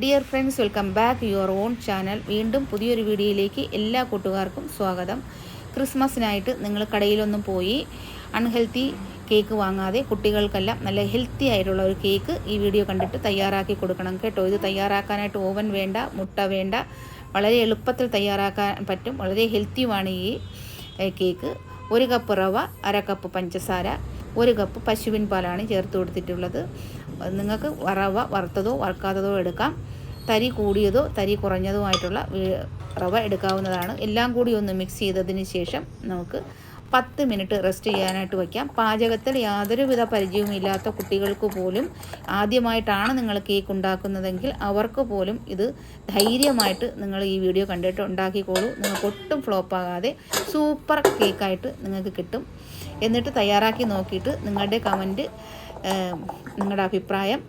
Dear friends welcome back your own channel വീണ്ടും പുതിയൊരു വീഡിയോയിലേക്ക് എല്ലാ കൂട്ടുകാർക്കും സ്വാഗതം. ക്രിസ്മസിനായിട്ട് നിങ്ങൾ കടയിലൊന്നും പോയി അൺഹെൽത്തി കേക്ക് വാങ്ങാതെ കുട്ടികൾക്കെല്ലാം നല്ല ഹെൽത്തി ആയിട്ടുള്ള ഒരു കേക്ക് ഈ വീഡിയോ കണ്ടിട്ട് തയ്യാറാക്കി കൊടുക്കണം കേട്ടോ. ഇത് തയ്യാറാക്കാനായിട്ട് ഓവൻ വേണ്ട മുട്ട വേണ്ട. വളരെ എളുപ്പത്തിൽ തയ്യാറാക്കാൻ പറ്റും. വളരെ ഹെൽത്തിയുമാണ് ഈ കേക്ക് ഒരു കപ്പ് റവ അര കപ്പ് പഞ്ചസാര ഒരു കപ്പ് പശുവിൻ പാലാണ് ചേർത്ത് കൊടുത്തിട്ടുള്ളത്. നിങ്ങൾക്ക് റവ വറുത്തതോ വറുക്കാത്തതോ എടുക്കാം. തരി കൂടിയതോ തരി കുറഞ്ഞതോ ആയിട്ടുള്ള റവ എടുക്കാവുന്നതാണ്. എല്ലാം കൂടി ഒന്ന് മിക്സ് ചെയ്തതിന് ശേഷം നമുക്ക് പത്ത് മിനിറ്റ് റെസ്റ്റ് ചെയ്യാനായിട്ട് വയ്ക്കാം. പാചകത്തിൽ യാതൊരുവിധ പരിചയവുമില്ലാത്ത കുട്ടികൾക്ക് പോലും ആദ്യമായിട്ടാണ് നിങ്ങൾ കേക്ക് ഉണ്ടാക്കുന്നതെങ്കിൽ അവർക്ക് പോലും ഇത് ധൈര്യമായിട്ട് നിങ്ങൾ ഈ വീഡിയോ കണ്ടിട്ട് ഉണ്ടാക്കിക്കോളൂ. നിങ്ങൾക്ക് ഒട്ടും ഫ്ലോപ്പ് ആകാതെ സൂപ്പർ കേക്കായിട്ട് നിങ്ങൾക്ക് കിട്ടും. എന്നിട്ട് തയ്യാറാക്കി നോക്കിയിട്ട് നിങ്ങളുടെ കമന്റ് നിങ്ങളുടെ അഭിപ്രായം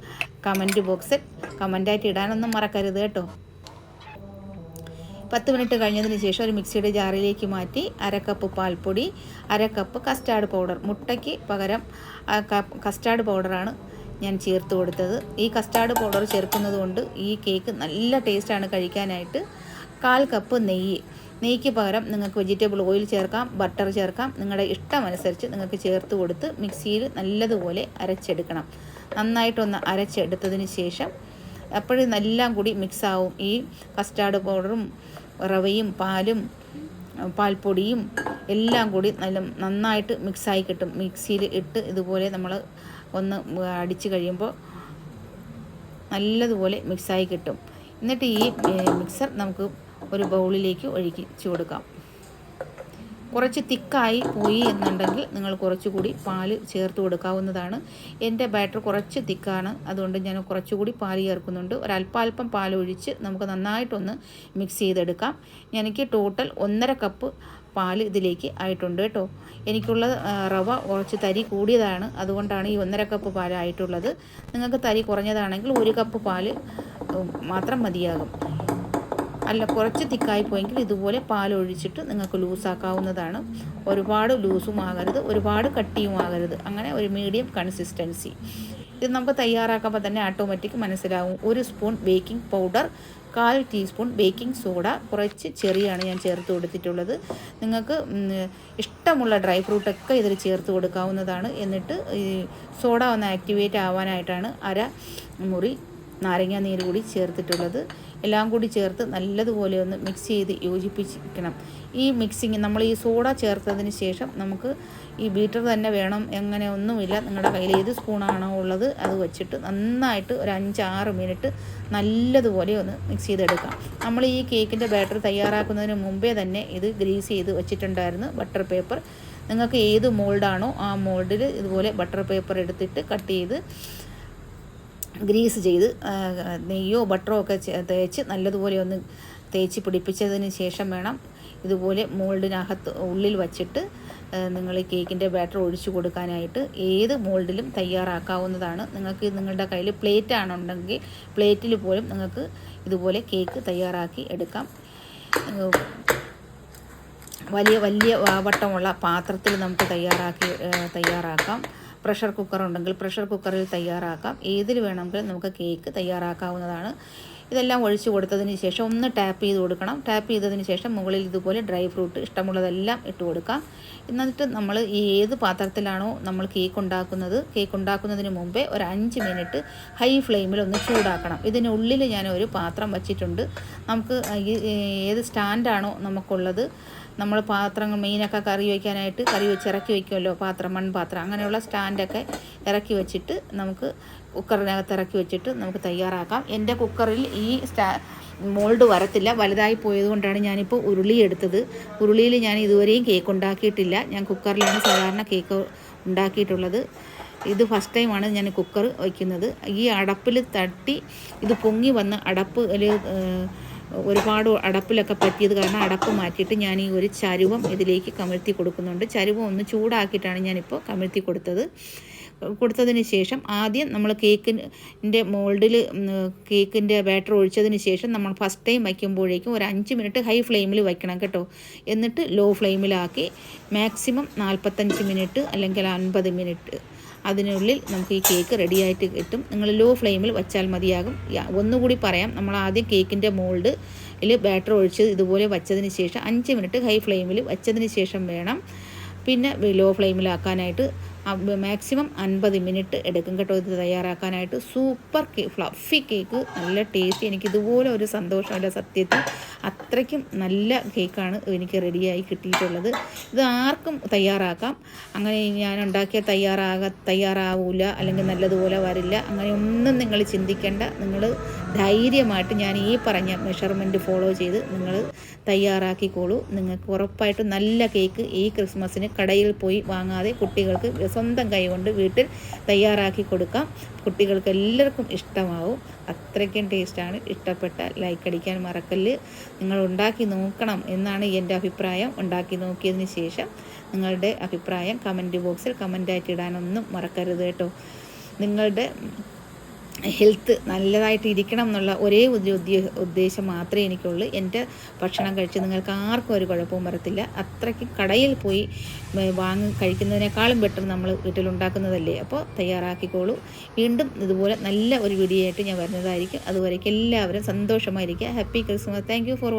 കമന്റ് ബോക്സിൽ കമന്റായിട്ട് ഇടാനൊന്നും മറക്കരുത് കേട്ടോ. പത്ത് മിനിറ്റ് കഴിഞ്ഞതിന് ശേഷം ഒരു മിക്സിയുടെ ജാറിലേക്ക് മാറ്റി അര കപ്പ് പാൽപ്പൊടി അര കപ്പ് കസ്റ്റാർഡ് പൗഡർ. മുട്ടയ്ക്ക് പകരം കസ്റ്റാർഡ് പൗഡറാണ് ഞാൻ ചേർത്ത് കൊടുത്തത്. ഈ കസ്റ്റാർഡ് പൗഡർ ചേർക്കുന്നത് കൊണ്ട് ഈ കേക്ക് നല്ല ടേസ്റ്റാണ് കഴിക്കാനായിട്ട്. കാൽ കപ്പ് നെയ്യ് നെയ്ക്ക് പകരം നിങ്ങൾക്ക് വെജിറ്റബിൾ ഓയിൽ ചേർക്കാം ബട്ടർ ചേർക്കാം. നിങ്ങളുടെ ഇഷ്ടമനുസരിച്ച് നിങ്ങൾക്ക് ചേർത്ത് കൊടുത്ത് മിക്സിയിൽ നല്ലതുപോലെ അരച്ചെടുക്കണം. നന്നായിട്ടൊന്ന് അരച്ചെടുത്തതിന് ശേഷം അപ്പോഴും എല്ലാം കൂടി മിക്സാവും ഈ കസ്റ്റാർഡ് പൗഡറും റവയും പാലും പാൽപ്പൊടിയും എല്ലാം കൂടി നല്ല നന്നായിട്ട് മിക്സായി കിട്ടും. മിക്സിയിൽ ഇട്ട് ഇതുപോലെ നമ്മൾ ഒന്ന് അടിച്ച് കഴിയുമ്പോൾ നല്ലതുപോലെ മിക്സായി കിട്ടും. എന്നിട്ട് ഈ മിക്സർ നമുക്ക് ഒരു ബൗളിലേക്ക് ഒഴിച്ചു കൊടുക്കാം. കുറച്ച് തിക്കായി പോയി എന്നുണ്ടെങ്കിൽ നിങ്ങൾ കുറച്ചുകൂടി പാൽ ചേർത്ത് കൊടുക്കാവുന്നതാണ്. എന്റെ ബാറ്റർ കുറച്ച് തിക്കാണ്. അതുകൊണ്ട് ഞാൻ കുറച്ചുകൂടി പാൽ ചേർക്കുന്നുണ്ട്. ഒരല്പാൽപ്പം പാൽ ഒഴിച്ച് നമുക്ക് നന്നായിട്ടൊന്ന് മിക്സ് ചെയ്തെടുക്കാം. എനിക്ക് ടോട്ടൽ ഒന്നര കപ്പ് പാൽ ഇതിലേക്ക് ആയിട്ടുണ്ട് കേട്ടോ. എനിക്കുള്ള റവ കുറച്ച് തരി കൂടിയതാണ്. അതുകൊണ്ടാണ് ഈ ഒന്നര കപ്പ് പാൽ ആയിട്ടുള്ളത് നിങ്ങൾക്ക് തരി കുറഞ്ഞതാണെങ്കിൽ ഒരു കപ്പ് പാൽ മാത്രം മതിയാകും. അല്ല കുറച്ച് തിക്കായി പോയെങ്കിൽ ഇതുപോലെ പാൽ ഒഴിച്ചിട്ട് നിങ്ങൾക്ക് ലൂസാക്കാവുന്നതാണ്. ഒരുപാട് ലൂസും ആകരുത് ഒരുപാട് കട്ടിയും ആകരുത്. അങ്ങനെ ഒരു മീഡിയം കൺസിസ്റ്റൻസി ഇത് നമുക്ക് തയ്യാറാക്കുമ്പോൾ തന്നെ ഓട്ടോമാറ്റിക് മനസ്സിലാവും. ഒരു സ്പൂൺ ബേക്കിംഗ് പൗഡർ കാൽ ടീസ്പൂൺ ബേക്കിംഗ് സോഡ കുറച്ച് ചെറിയാണ് ഞാൻ ചേർത്ത് കൊടുത്തിട്ടുള്ളത്. നിങ്ങൾക്ക് ഇഷ്ടമുള്ള ഡ്രൈ ഫ്രൂട്ടൊക്കെ ഇതിൽ ചേർത്ത് കൊടുക്കാവുന്നതാണ്. എന്നിട്ട് സോഡ ഒന്ന് ആക്ടിവേറ്റ് ആവാനായിട്ടാണ് അര മുറി നാരങ്ങ നീര് കൂടി ചേർത്തിട്ടുള്ളത്. എല്ലാം കൂടി ചേർത്ത് നല്ലതുപോലെ ഒന്ന് മിക്സ് ചെയ്ത് യോജിപ്പിച്ചിരിക്കണം. ഈ മിക്സിങ് നമ്മൾ ഈ സോഡ ചേർത്തതിന് ശേഷം നമുക്ക് ഈ ബീറ്റർ തന്നെ വേണം. എങ്ങനെ ഒന്നുമില്ല. നിങ്ങളുടെ കയ്യിൽ ഏത് സ്പൂണാണോ ഉള്ളത് അത് വെച്ചിട്ട് നന്നായിട്ട് ഒരു അഞ്ചാറ് മിനിറ്റ് നല്ലതുപോലെ ഒന്ന് മിക്സ് ചെയ്തെടുക്കാം. നമ്മൾ ഈ കേക്കിന്റെ ബാറ്റർ തയ്യാറാക്കുന്നതിന് മുമ്പേ തന്നെ ഇത് ഗ്രീസ് ചെയ്ത് വെച്ചിട്ടുണ്ടായിരുന്നു ബട്ടർ പേപ്പർ നിങ്ങൾക്ക് ഏത് മോൾഡാണോ ആ മോൾഡിൽ ഇതുപോലെ ബട്ടർ പേപ്പർ എടുത്തിട്ട് കട്ട് ചെയ്ത് ഗ്രീസ് ചെയ്ത് നെയ്യോ ബട്ടറോ ഒക്കെ തേച്ച് നല്ലതുപോലെ ഒന്ന് തേച്ച് പിടിപ്പിച്ചതിന് ശേഷം വേണം ഇതുപോലെ മോൾഡിനകത്ത് ഉള്ളിൽ വച്ചിട്ട് നിങ്ങൾ കേക്കിന്റെ ബാറ്റർ ഒഴിച്ചു കൊടുക്കാനായിട്ട് ഏത് മോൾഡിലും തയ്യാറാക്കാവുന്നതാണ്. നിങ്ങൾക്ക് നിങ്ങളുടെ കയ്യിൽ പ്ലേറ്റ് ആണെന്നുണ്ടെങ്കിൽ പ്ലേറ്റിൽ പോലും നിങ്ങൾക്ക് ഇതുപോലെ കേക്ക് തയ്യാറാക്കി എടുക്കാം. വലിയ വലിയ വട്ടമുള്ള പാത്രത്തിൽ നമുക്ക് തയ്യാറാക്കി തയ്യാറാക്കാം. പ്രഷർ കുക്കർ ഉണ്ടെങ്കിൽ പ്രഷർ കുക്കറിൽ തയ്യാറാക്കാം. ഏതിൽ വേണമെങ്കിലും നമുക്ക് കേക്ക് തയ്യാറാക്കാവുന്നതാണ്. ഇതെല്ലാം ഒഴിച്ചു കൊടുത്തതിന് ശേഷം ഒന്ന് ടാപ്പ് ചെയ്ത് കൊടുക്കണം. ടാപ്പ് ചെയ്തതിന് ശേഷം മുകളിൽ ഇതുപോലെ ഡ്രൈ ഫ്രൂട്ട് ഇഷ്ടമുള്ളതെല്ലാം ഇട്ട് കൊടുക്കാം. എന്നിട്ട് നമ്മൾ ഏത് പാത്രത്തിലാണോ നമ്മൾ കേക്ക് ഉണ്ടാക്കുന്നത് കേക്ക് ഉണ്ടാക്കുന്നതിന് മുമ്പേ ഒരു അഞ്ച് മിനിറ്റ് ഹൈ ഫ്ലെയിമിൽ ഒന്ന് ചൂടാക്കണം. ഇതിനുള്ളിൽ ഞാൻ ഒരു പാത്രം വച്ചിട്ടുണ്ട്. നമുക്ക് ഏത് സ്റ്റാൻഡാണോ നമുക്കുള്ളത് നമ്മൾ പാത്രങ്ങൾ മീനൊക്കെ കറി വയ്ക്കാനായിട്ട് കറി വെച്ച് ഇറക്കി വയ്ക്കുമല്ലോ പാത്രം മൺപാത്രം അങ്ങനെയുള്ള സ്റ്റാൻഡൊക്കെ ഇറക്കി വെച്ചിട്ട് നമുക്ക് കുക്കറിനകത്ത് ഇറക്കി വെച്ചിട്ട് നമുക്ക് തയ്യാറാക്കാം. എന്റെ കുക്കറിൽ ഈ സ്റ്റാ മോൾഡ് വരത്തില്ല. വലുതായി പോയതുകൊണ്ടാണ് ഞാനിപ്പോൾ ഉരുളി എടുത്തത്. ഉരുളിയിൽ ഞാൻ ഇതുവരെയും കേക്ക് ഉണ്ടാക്കിയിട്ടില്ല. ഞാൻ കുക്കറിലാണ് സാധാരണ കേക്ക് ഉണ്ടാക്കിയിട്ടുള്ളത്. ഇത് ഫസ്റ്റ് ടൈമാണ് ഞാൻ കുക്കർ വയ്ക്കുന്നത്. ഈ അടപ്പിൽ തട്ടി ഇത് പൊങ്ങി വന്ന് അടപ്പ് ഒരുപാട് അടപ്പിലൊക്കെ പറ്റിയത് കാരണം അടപ്പ് മാറ്റിയിട്ട് ഞാൻ ഈ ഒരു ചരുവം ഇതിലേക്ക് കമിഴ്ത്തി കൊടുക്കുന്നുണ്ട്. ചരുവം ഒന്ന് ചൂടാക്കിയിട്ടാണ് ഞാനിപ്പോൾ കമിഴ്ത്തി കൊടുത്തത്. കൊടുത്തതിന് ശേഷം ആദ്യം നമ്മൾ കേക്കിന്റെ മോൾഡിൽ കേക്കിന്റെ ബാറ്റർ ഒഴിച്ചതിന് ശേഷം നമ്മൾ ഫസ്റ്റ് ടൈം വയ്ക്കുമ്പോഴേക്കും ഒരു അഞ്ച് മിനിറ്റ് ഹൈ ഫ്ലെയിമിൽ വയ്ക്കണം കേട്ടോ. എന്നിട്ട് ലോ ഫ്ലെയിമിലാക്കി മാക്സിമം നാൽപ്പത്തഞ്ച് മിനിറ്റ് അല്ലെങ്കിൽ അൻപത് മിനിറ്റ് അതിനുള്ളിൽ നമുക്ക് ഈ കേക്ക് റെഡിയായിട്ട് കിട്ടും. നിങ്ങൾ ലോ ഫ്ലെയിമിൽ വെച്ചാൽ മതിയാകും. ഒന്നുകൂടി പറയാം. നമ്മൾ ആദ്യം കേക്കിന്റെ മോൾഡ് ബാറ്റർ ഒഴിച്ച് ഇതുപോലെ വച്ചതിന് ശേഷം അഞ്ച് മിനിറ്റ് ഹൈ ഫ്ലെയിമിൽ വച്ചതിന് ശേഷം വേണം. പിന്നെ ലോ ഫ്ലെയിമിലാക്കാനായിട്ട് മാക്സിമം അൻപത് മിനിറ്റ് എടുക്കും കേട്ടോ ഇത് തയ്യാറാക്കാനായിട്ട്. സൂപ്പർ കേ ഫ്ലഫി കേക്ക് നല്ല ടേസ്റ്റ് എനിക്ക് ഇതുപോലെ ഒരു സന്തോഷമല്ല സത്യത്തിൽ അത്രയ്ക്കും നല്ല കേക്കാണ് എനിക്ക് റെഡിയായി കിട്ടിയിട്ടുള്ളത്. ഇത് ആർക്കും തയ്യാറാക്കാം. അങ്ങനെ ഞാൻ ഉണ്ടാക്കിയ തയ്യാറാക തയ്യാറാവൂല അല്ലെങ്കിൽ നല്ലതുപോലെ വരില്ല. അങ്ങനെ ഒന്നും നിങ്ങൾ ചിന്തിക്കേണ്ട. നിങ്ങൾ ധൈര്യമായിട്ട് ഞാൻ ഈ പറഞ്ഞ മെഷർമെന്റ് ഫോളോ ചെയ്ത് നിങ്ങൾ തയ്യാറാക്കിക്കോളൂ. നിങ്ങൾക്ക് ഉറപ്പായിട്ടും നല്ല കേക്ക് ഈ ക്രിസ്മസിന് കടയിൽ പോയി വാങ്ങാതെ കുട്ടികൾക്ക് സ്വന്തം കൈകൊണ്ട് വീട്ടിൽ തയ്യാറാക്കി കൊടുക്കാം. കുട്ടികൾക്ക് എല്ലാവർക്കും ഇഷ്ടമാവും. അത്രയ്ക്കും ടേസ്റ്റാണ് ഇഷ്ടപ്പെട്ട ലൈക്ക് അടിക്കാൻ മറക്കല്ല്. നിങ്ങൾ ഉണ്ടാക്കി നോക്കണം എന്നാണ് എന്റെ അഭിപ്രായം. ഉണ്ടാക്കി നോക്കിയതിന് ശേഷം നിങ്ങളുടെ അഭിപ്രായം കമന്റ് ബോക്സിൽ കമന്റായിട്ട് ഇടാനൊന്നും മറക്കരുത് കേട്ടോ. നിങ്ങളുടെ ഹെൽത്ത് നല്ലതായിട്ട് ഇരിക്കണം എന്നുള്ള ഒരേ ഒരു ഉദ്ദേ- ഉദ്ദേശം മാത്രമേ എനിക്കുള്ളൂ. എന്റെ ഭക്ഷണം കഴിച്ച് നിങ്ങൾക്ക് ആർക്കും ഒരു കുഴപ്പവും വരത്തില്ല. അത്രയ്ക്ക് കടയിൽ പോയി വാങ്ങി കഴിക്കുന്നതിനേക്കാളും ബെറ്റർ നമ്മൾ വീട്ടിലുണ്ടാക്കുന്നതല്ലേ. അപ്പോൾ തയ്യാറാക്കിക്കോളൂ. വീണ്ടും ഇതുപോലെ നല്ല ഒരു വീഡിയോ ആയിട്ട് ഞാൻ വരുന്നതായിരിക്കും. അതുവരേക്കും എല്ലാവരും സന്തോഷമായിരിക്കുക. Happy Christmas thank for